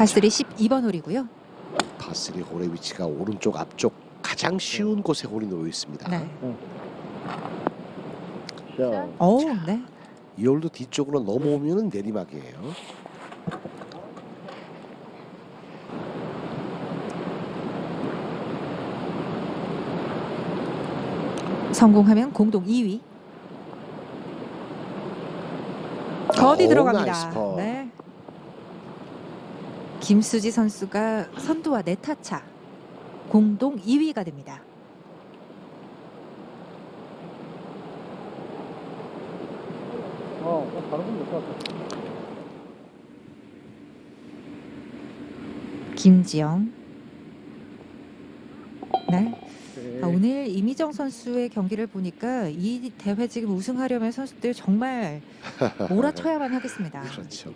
파스리 12번 홀이고요. 파스리 홀의 위치가 오른쪽 앞쪽 가장 쉬운 곳에 홀이 놓여 있습니다. 네. 자, 오, 네. 이 홀도 뒤쪽으로 넘어오면 내리막이에요. 성공하면 공동 2위. 거디 오, 나이스 들어갑니다. 파. 네. 김수지 선수가 선두와 네타차 공동 2위가 됩니다. 어, 될것 같아. 김지영. 네. 네. 아, 오늘 이미정 선수의 경기를 보니까 이 대회 지금 우승하려면 선수들 정말 몰아쳐야만 하겠습니다. 그렇죠.